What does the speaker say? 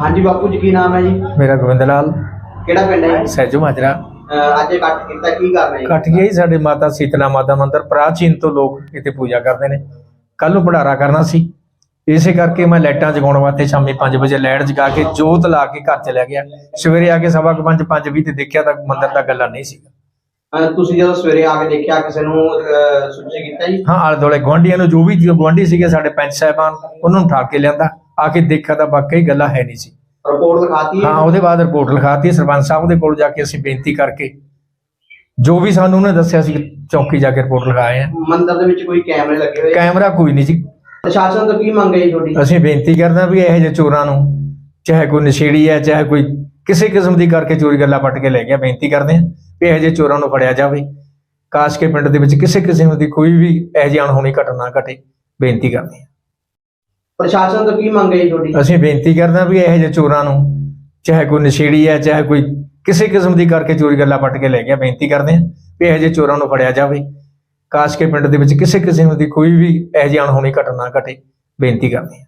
ਹਾਂਜੀ ਬਾਪੂ ਜੀ ਕੀ ਨਾਮ ਹੈ ਜੀ? ਮੇਰਾ ਗੋਬਿੰਦ ਲਾਲ। ਕਿਹੜਾ ਪਿੰਡ ਹੈ ਜੀ? ਸਹਿਜੋ ਮਾਜਰਾ। ਅਹ ਅੱਜ ਇਕੱਠ ਕੀਤਾ ਕੀ ਕਰਨਾ ਜੀ? ਕੱਟ ਗਿਆ ਹੀ ਸਾਡੇ ਮਾਤਾ ਸੀਤਲਾ ਮਾਤਾ ਮੰਦਿਰ ਪ੍ਰਾਚੀਨ ਤੋਂ ਲੋਕ ਇੱਥੇ ਪੂਜਾ ਕਰਦੇ ਨੇ। ਕੱਲ ਨੂੰ ਭੰਡਾਰਾ ਕਰਨਾ ਸੀ। ਇਸੇ ਕਰਕੇ ਮੈਂ ਲਾਈਟਾਂ ਜਗਾਉਣ ਵਾਸਤੇ ਸ਼ਾਮੀ 5 ਵਜੇ ਲਾਈਟ ਜਗਾ ਕੇ ਜੋਤ ਲਾ ਕੇ ਘਰ ਚਲਿਆ ਗਿਆ। ਸਵੇਰੇ ਆ ਕੇ ਸਵਾ ਕੁ ਪੰਜ ਪੰਜ ਵੀਹ ਤੇ ਦੇਖਿਆ ਤਾਂ ਮੰਦਿਰ ਦਾ ਗੱਲਾਂ ਨਹੀਂ ਸੀ ਅਹ ਤੁਸੀਂ ਜਦੋਂ ਸਵੇਰੇ ਆ ਕੇ ਦੇਖਿਆ ਕਿਸੇ ਨੂੰ ਅਹ ਸੂਚਿਤ ਕੀਤਾ ਜੀ? ਹਾਂ ਆਲੇ ਦੁਆਲੇ ਗੁਆਂਢੀਆਂ ਨੂੰ ਜੋ ਵੀ ਜੋ ਗੁਆਂਢੀ ਸੀਗੇ ਸਾਡੇ ਪੰਚ ਸਾਹਿਬਾਨ ਉਹਨਾਂ ਨੂੰ ਠਾਕ ਕੇ ਲਿਆਂਦਾ। ਆ ਕੇ ਦੇਖਿਆ ਤਾਂ ਵਾਕਈ ਗੱਲਾਂ ਹੈ ਨਹੀਂ ਸੀ। ਰਿਪੋਰਟ ਲਿਖਾਤੀ ਹਾਂ? ਉਹਦੇ ਬਾਅਦ ਰਿਪੋਰਟ ਲਿਖਾਤੀ ਸਰਪੰਚ ਸਾਹਿਬ ਦੇ ਕੋਲ ਜਾ ਕੇ ਅਸੀਂ ਬੇਨਤੀ ਕਰਕੇ ਜੋ ਵੀ ਸਾਨੂੰ ਉਹਨੇ ਦੱਸਿਆ ਸੀ ਚੌਂਕੀ ਜਾ ਕੇ ਰਿਪੋਰਟ ਲਿਖਾਏ ਆ। ਮੰਦਿਰ ਦੇ ਵਿੱਚ ਕੋਈ ਕੈਮਰੇ ਲੱਗੇ ਹੋਏ? ਕੈਮਰਾ ਕੋਈ ਨਹੀਂ ਜੀ ਪ੍ਰਸ਼ਾਸਨ ਤੋਂ ਕੀ ਮੰਗ ਹੈ ਜੀ ਤੁਹਾਡੀ? ਅਸੀਂ ਬੇਨਤੀ ਕਰਦੇ ਹਾਂ ਵੀ ਇਹੋ ਜਿਹੇ ਚੋਰਾਂ ਨੂੰ ਚਾਹੇ ਕੋਈ ਨਸ਼ੇੜੀ ਹੈ ਚਾਹੇ ਕੋਈ ਕਿਸੇ ਕਿਸਮ ਦੀ ਕਰਕੇ ਚੋਰੀ ਗੱਲਾਂ ਪੱਟ ਕੇ ਲੈ ਗਿਆ ਬੇਨਤੀ ਕਰਦੇ ਹਾਂ ਵੀ ਇਹੋ ਜਿਹੇ ਚੋਰਾਂ ਨੂੰ ਫੜਿਆ ਜਾਵੇ। ਕਾਸ਼ ਕੇ ਪਿੰਡ ਦੇ ਵਿੱਚ ਕਿਸੇ ਕਿਸਮ ਦੀ ਕੋਈ ਵੀ ਇਹੋ ਜਿਹੀ ਅਣਹੋਣੀ ਘਟਨਾ ਘਟੇ ਬੇਨਤੀ ਕਰਦੇ ਹਾਂ। ਪ੍ਰਸ਼ਾਸਨ ਤੋਂ ਕੀ ਮੰਗ ਹੈ ਜੀ ਤੁਹਾਡੀ? ਅਸੀਂ ਬੇਨਤੀ ਕਰਦੇ ਹਾਂ ਵੀ ਇਹੋ ਜਿਹੇ ਚੋਰਾਂ ਨੂੰ, ਚਾਹੇ ਕੋਈ ਨਸ਼ੇੜੀ ਹੈ, ਚਾਹੇ ਕੋਈ ਕਿਸੇ ਕਿਸਮ ਦੀ ਕਰਕੇ ਚੋਰੀ ਗੱਲਾਂ ਪੱਟ ਕੇ ਲੈ ਗਿਆ, ਬੇਨਤੀ ਕਰਦੇ ਹਾਂ ਵੀ ਇਹੋ ਜਿਹੇ ਚੋਰਾਂ ਨੂੰ ਫੜਿਆ ਜਾਵੇ। ਕਾਸ਼ ਕੇ ਪਿੰਡ ਦੇ ਵਿੱਚ ਕਿਸੇ ਕਿਸਮ ਦੀ ਕੋਈ ਵੀ ਇਹੋ ਜਿਹੀ ਅਣਹੋਣੀ ਘਟਨਾ ਘਟੇ, ਬੇਨਤੀ ਕਰਦੇ ਹਾਂ।